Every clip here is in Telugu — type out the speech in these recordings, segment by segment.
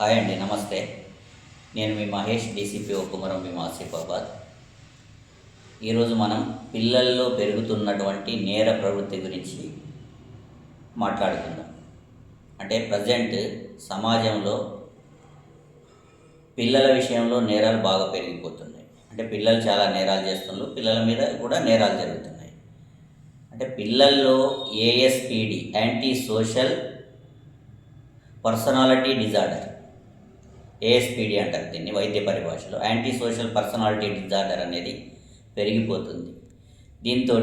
హాయ్ అండి నమస్తే. నేను మీ మహేష్ డీసీపీ కుమరం మీ ఆసిఫాబాద్. ఈరోజు మనం పిల్లల్లో పెరుగుతున్నటువంటి నేర ప్రవృత్తి గురించి మాట్లాడుకుందాం. అంటే ప్రజెంట్ సమాజంలో పిల్లల విషయంలో నేరాలు బాగా పెరిగిపోతున్నాయి. అంటే పిల్లలు చాలా నేరాలు చేస్తున్నారు పిల్లల మీద కూడా నేరాలు జరుగుతున్నాయి. అంటే పిల్లల్లో ASPD anti social personality disorder ASPD అంటారు దీన్ని వైద్య పరిభాషలో. యాంటీ సోషల్ పర్సనాలిటీ డిజార్డర్ అనేది పెరిగిపోతుంది. దీంతో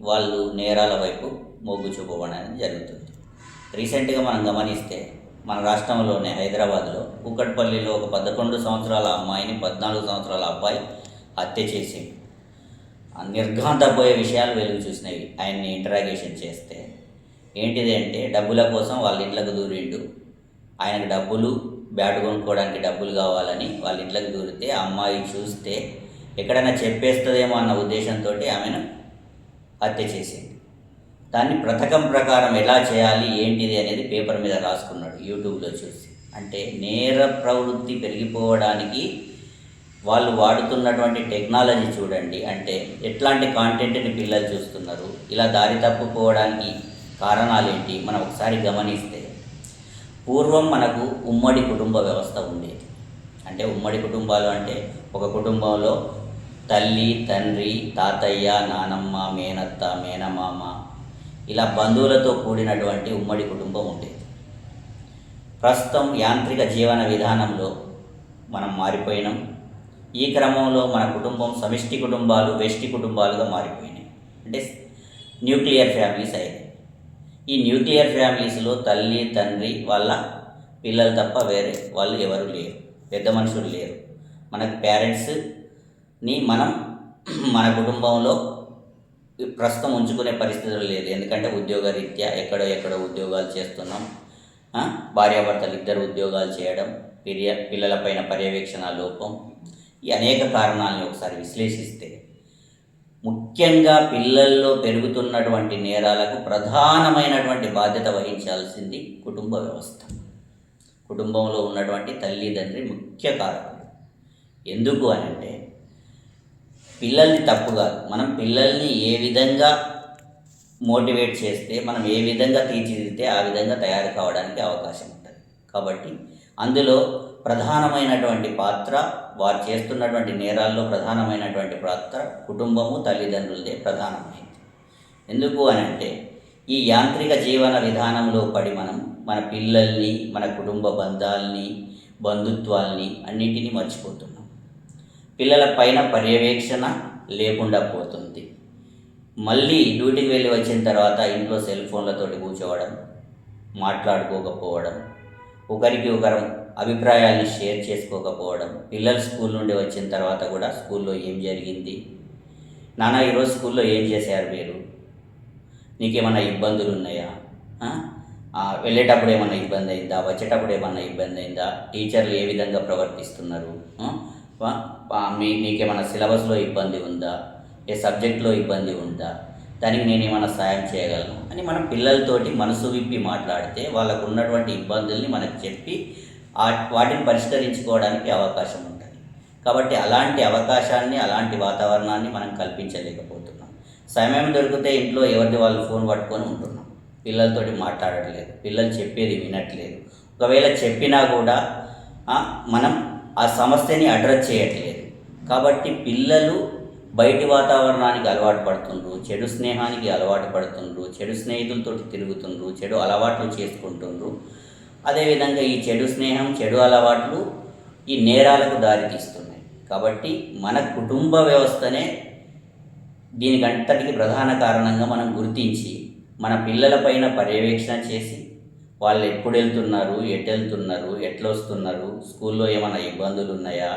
వాళ్ళు నేరాల వైపు మొగ్గు చూపడం అనేది జరుగుతుంది. రీసెంట్గా మనం గమనిస్తే మన రాష్ట్రంలోనే హైదరాబాద్లో కూకట్పల్లిలో ఒక పదకొండు సంవత్సరాల అమ్మాయిని పద్నాలుగు సంవత్సరాల అబ్బాయి హత్య చేసి నిర్ఘాంతపోయే విషయాలు వెలుగు చూసినవి. ఆయన్ని ఇంటరాగేషన్ చేస్తే ఏంటిది అంటే డబ్బుల కోసం వాళ్ళ ఇంట్లోకి దూరిండు. ఆయనకు డబ్బులు బ్యాట్ కొనుక్కోవడానికి డబ్బులు కావాలని వాళ్ళ ఇంట్లోకి దూరితే అమ్మాయి చూస్తే ఎక్కడైనా చెప్పేస్తుందేమో అన్న ఉద్దేశంతో ఆమెను హత్య చేసింది. దాన్ని పథకం ప్రకారం ఎలా చేయాలి ఏంటిది అనేది పేపర్ మీద రాసుకున్నాడు యూట్యూబ్లో చూసి. అంటే నేర ప్రవృత్తి పెరిగిపోవడానికి వాళ్ళు వాడుతున్నటువంటి టెక్నాలజీ చూడండి. అంటే ఎట్లాంటి కాంటెంట్ని పిల్లలు చూస్తున్నారు ఇలా దారి తప్పుకోవడానికి కారణాలు ఏంటి మనం ఒకసారి గమనిస్తే పూర్వం మనకు ఉమ్మడి కుటుంబ వ్యవస్థ ఉండేది. అంటే ఉమ్మడి కుటుంబాలు అంటే ఒక కుటుంబంలో తల్లి తండ్రి తాతయ్య నానమ్మ మేనత్త మేనమామ ఇలా బంధువులతో కూడినటువంటి ఉమ్మడి కుటుంబం ఉండేది. ప్రస్తుతం యాంత్రిక జీవన విధానంలో మనం మారిపోయినాం. ఈ క్రమంలో మన కుటుంబం సమిష్టి కుటుంబాలు వెష్టి కుటుంబాలుగా మారిపోయినాయి. అంటే న్యూక్లియర్ ఫ్యామిలీస్ అయ్యాయి. ఈ న్యూక్లియర్ ఫ్యామిలీస్లో తల్లి తండ్రి వాళ్ళ పిల్లలు తప్ప వేరే వాళ్ళు ఎవరు లేరు. పెద్ద మనుషులు లేరు. మనకు పేరెంట్స్ని మనం మన కుటుంబంలో ప్రస్తుతం ఉంచుకునే పరిస్థితులు లేదు. ఎందుకంటే ఉద్యోగ రీత్యా ఎక్కడో ఎక్కడో ఉద్యోగాలు చేస్తున్నాం. భార్యాభర్తలు ఇద్దరు ఉద్యోగాలు చేయడం పిల్ల పిల్లలపైన పర్యవేక్షణ లోపం ఈ అనేక కారణాలను ఒకసారి విశ్లేషిస్తే ముఖ్యంగా పిల్లల్లో పెరుగుతున్నటువంటి నేరాలకు ప్రధానమైనటువంటి బాధ్యత వహించాల్సింది కుటుంబ వ్యవస్థ. కుటుంబంలో ఉన్నటువంటి తల్లిదండ్రి ముఖ్య కారకులు. ఎందుకు అని అంటే పిల్లల్ని తప్పు కాదు. మనం పిల్లల్ని ఏ విధంగా మోటివేట్ చేస్తే మనం ఏ విధంగా తీర్చిదిద్దితే ఆ విధంగా తయారు కావడానికి అవకాశం ఉంటుంది. కాబట్టి అందులో ప్రధానమైనటువంటి పాత్ర వారు చేస్తున్నటువంటి నేరాల్లో ప్రధానమైనటువంటి పాత్ర కుటుంబము తల్లిదండ్రులదే ప్రధానమైనది ఎందుకు అని అంటే ఈ యాంత్రిక జీవన విధానంలో పడి మనం మన పిల్లల్ని మన కుటుంబ బంధాల్ని బంధుత్వాల్ని అన్నింటినీ మర్చిపోతున్నాం. పిల్లల పైన పర్యవేక్షణ లేకుండా పోతుంది. మళ్ళీ డ్యూటీకి వెళ్ళి వచ్చిన తర్వాత ఇంట్లో సెల్ ఫోన్లతోటి కూర్చోవడం మాట్లాడుకోకపోవడం ఒకరికి ఒకరం అభిప్రాయాల్ని షేర్ చేసుకోకపోవడం పిల్లలు స్కూల్ నుండి వచ్చిన తర్వాత కూడా స్కూల్లో ఏం జరిగింది? నాన్న ఈరోజు స్కూల్లో ఏం చేశారు మీరు? నీకేమైనా ఇబ్బందులు ఉన్నాయా? వెళ్ళేటప్పుడు ఏమైనా ఇబ్బంది అయిందా? వచ్చేటప్పుడు ఏమైనా ఇబ్బంది అయిందా? టీచర్లు ఏ విధంగా ప్రవర్తిస్తున్నారు? మీ నీకేమైనా సిలబస్లో ఇబ్బంది ఉందా? ఏ సబ్జెక్ట్లో ఇబ్బంది ఉందా? దానికి నేను ఏమైనా సాయం చేయగలను? అని మనం పిల్లలతోటి మనసు విప్పి మాట్లాడితే వాళ్ళకు ఉన్నటువంటి ఇబ్బందుల్ని మనకు చెప్పి వాటిని పరిష్కరించుకోవడానికి అవకాశం ఉంటుంది. కాబట్టి అలాంటి అవకాశాన్ని అలాంటి వాతావరణాన్ని మనం కల్పించలేకపోతున్నాం. సమయం దొరికితే ఇంట్లో ఎవరిది వాళ్ళు ఫోన్ పట్టుకొని ఉంటున్నాం. పిల్లలతోటి మాట్లాడట్లేదు. పిల్లలు చెప్పేది వినట్లేదు. ఒకవేళ చెప్పినా కూడా మనం ఆ సమస్యని అడ్రస్ చేయట్లేదు. కాబట్టి పిల్లలు బయటి వాతావరణానికి అలవాటు పడుతుండ్రు చెడు స్నేహానికి అలవాటు పడుతుండ్రు చెడు స్నేహితులతో తిరుగుతుండ్రు చెడు అలవాట్లు చేసుకుంటుండ్రు. అదేవిధంగా ఈ చెడు స్నేహం చెడు అలవాట్లు ఈ నేరాలకు దారితీస్తున్నాయి. కాబట్టి మన కుటుంబ వ్యవస్థనే దీనికంతటికి ప్రధాన కారణంగా మనం గుర్తించి మన పిల్లలపైన పర్యవేక్షణ చేసి వాళ్ళు ఎప్పుడు వెళ్తున్నారు ఎటు వెళ్తున్నారు ఎట్లా వస్తున్నారు స్కూల్లో ఏమైనా ఇబ్బందులు ఉన్నాయా?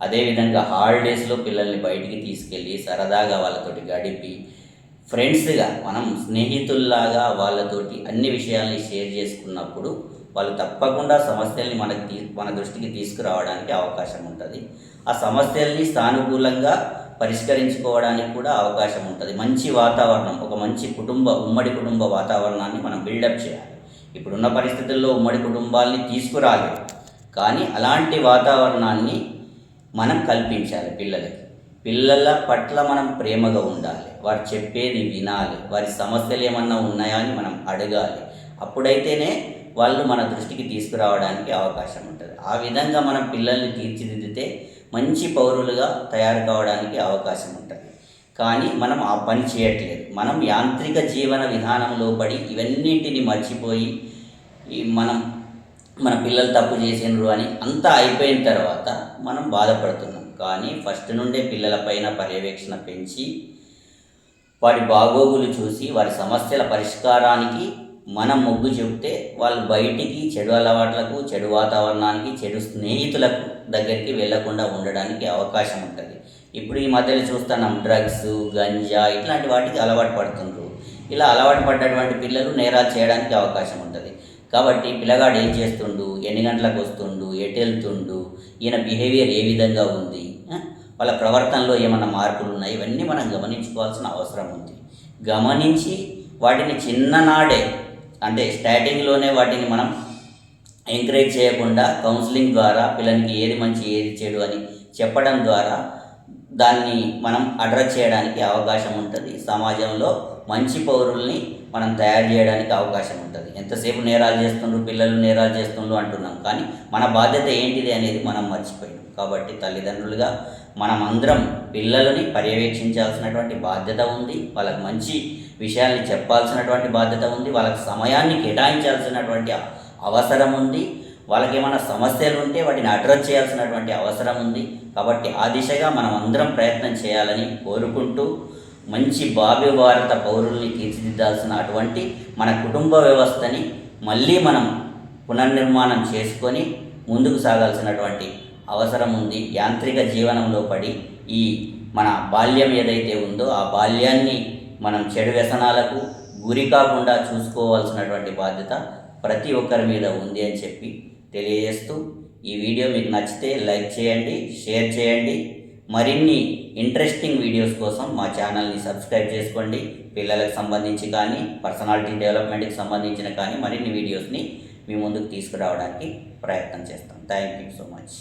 అదేవిధంగా హాలిడేస్లో పిల్లల్ని బయటికి తీసుకెళ్ళి సరదాగా వాళ్ళతోటి గడిపి ఫ్రెండ్స్గా మనం స్నేహితుల్లాగా వాళ్ళతోటి అన్ని విషయాల్ని షేర్ చేసుకున్నప్పుడు వాళ్ళు తప్పకుండా సమస్యల్ని మనకి తీ మన దృష్టికి తీసుకురావడానికి అవకాశం ఉంటుంది. ఆ సమస్యల్ని సానుకూలంగా పరిష్కరించుకోవడానికి కూడా అవకాశం ఉంటుంది. మంచి వాతావరణం ఒక మంచి కుటుంబ ఉమ్మడి కుటుంబ వాతావరణాన్ని మనం బిల్డప్ చేయాలి. ఇప్పుడున్న పరిస్థితుల్లో ఉమ్మడి కుటుంబాల్ని తీసుకురాలేదు కానీ అలాంటి వాతావరణాన్ని మనం కల్పించాలి పిల్లలకి. పిల్లల పట్ల మనం ప్రేమగా ఉండాలి. వారు చెప్పేది వినాలి. వారి సమస్యలు ఏమన్నా ఉన్నాయా అని మనం అడగాలి. అప్పుడైతేనే వాళ్ళు మన దృష్టికి తీసుకురావడానికి అవకాశం ఉంటుంది. ఆ విధంగా మనం పిల్లల్ని తీర్చిదిద్దితే మంచి పౌరులుగా తయారు కావడానికి అవకాశం ఉంటుంది. కానీ మనం ఆ పని చేయట్లేదు. మనం యాంత్రిక జీవన విధానంలో పడి ఇవన్నింటిని మర్చిపోయి ఈ మనం మన పిల్లలు తప్పు చేసినారు అని అంతా అయిపోయిన తర్వాత మనం బాధపడుతున్నాం. కానీ ఫస్ట్ నుండే పిల్లలపైన పర్యవేక్షణ పెంచి వారి బాగోగులు చూసి వారి సమస్యల పరిష్కారానికి మనం మొగ్గు చెబితే వాళ్ళు బయటికి చెడు అలవాట్లకు చెడు వాతావరణానికి చెడు స్నేహితులకు దగ్గరికి వెళ్ళకుండా ఉండడానికి అవకాశం ఉంటుంది. ఇప్పుడు ఈ మధ్యలో చూస్తున్నాం డ్రగ్స్ గంజా ఇట్లాంటి వాటికి అలవాటు పడుతుండ్రు. ఇలా అలవాటు పడ్డటువంటి పిల్లలు నేరాలు చేయడానికి అవకాశం ఉంటుంది. కాబట్టి పిల్లగాడు ఏం చేస్తుండు? ఎన్ని గంటలకు వస్తుండు? ఎటు వెళ్తుండు? ఈయన బిహేవియర్ ఏ విధంగా ఉంది? వాళ్ళ ప్రవర్తనలో ఏమైనా మార్పులు ఉన్నాయి ఇవన్నీ మనం గమనించుకోవాల్సిన అవసరం ఉంది. గమనించి వాటిని చిన్ననాడే అంటే స్టార్టింగ్లోనే వాటిని మనం ఎంకరేజ్ చేయకుండా కౌన్సిలింగ్ ద్వారా పిల్లలకి ఏది మంచి ఏది చెడు అని చెప్పడం ద్వారా దాన్ని మనం అడ్రస్ చేయడానికి అవకాశం ఉంటుంది. సమాజంలో మంచి పౌరుల్ని మనం తయారు చేయడానికి అవకాశం ఉంటుంది. ఎంతసేపు నేరాలు చేస్తుండ్రు పిల్లలు నేరాలు చేస్తుండ్రు అంటున్నాం. కానీ మన బాధ్యత ఏంటిది అనేది మనం మర్చిపోయాం కాబట్టి తల్లిదండ్రులుగా మనం అందరం పిల్లలని పర్యవేక్షించాల్సినటువంటి బాధ్యత ఉంది. వాళ్ళకి మంచి విషయాల్ని చెప్పాల్సినటువంటి బాధ్యత ఉంది. వాళ్ళకి సమయాన్ని కేటాయించాల్సినటువంటి అవసరం ఉంది. వాళ్ళకి ఏమైనా సమస్యలు ఉంటే వాటిని అడ్రస్ చేయాల్సినటువంటి అవసరం ఉంది. కాబట్టి ఆ దిశగా మనం అందరం ప్రయత్నం చేయాలని కోరుకుంటూ మంచి భావి భారత పౌరుల్ని తీర్చిదిద్దాల్సిన అటువంటి మన కుటుంబ వ్యవస్థని మళ్ళీ మనం పునర్నిర్మాణం చేసుకొని ముందుకు సాగాల్సినటువంటి అవసరం ఉంది. యాంత్రిక జీవనంలో పడి ఈ మన బాల్యం ఏదైతే ఉందో ఆ బాల్యాన్ని మనం చెడు వ్యసనాలకు గురి కాకుండా చూసుకోవాల్సినటువంటి బాధ్యత ప్రతి ఒక్కరి మీద ఉంది అని చెప్పి తెలియజేస్తూ ఈ వీడియో మీకు నచ్చితే లైక్ చేయండి షేర్ చేయండి. మరిన్ని ఇంట్రెస్టింగ్ వీడియోస్ కోసం మా ఛానల్ని సబ్స్క్రైబ్ చేసుకోండి. పిల్లలకు సంబంధించి కానీ పర్సనాలిటీ డెవలప్మెంట్కి సంబంధించిన కానీ మరిన్ని వీడియోస్ని మీ ముందుకు తీసుకురావడానికి ప్రయత్నం చేస్తాం. Thank you so much.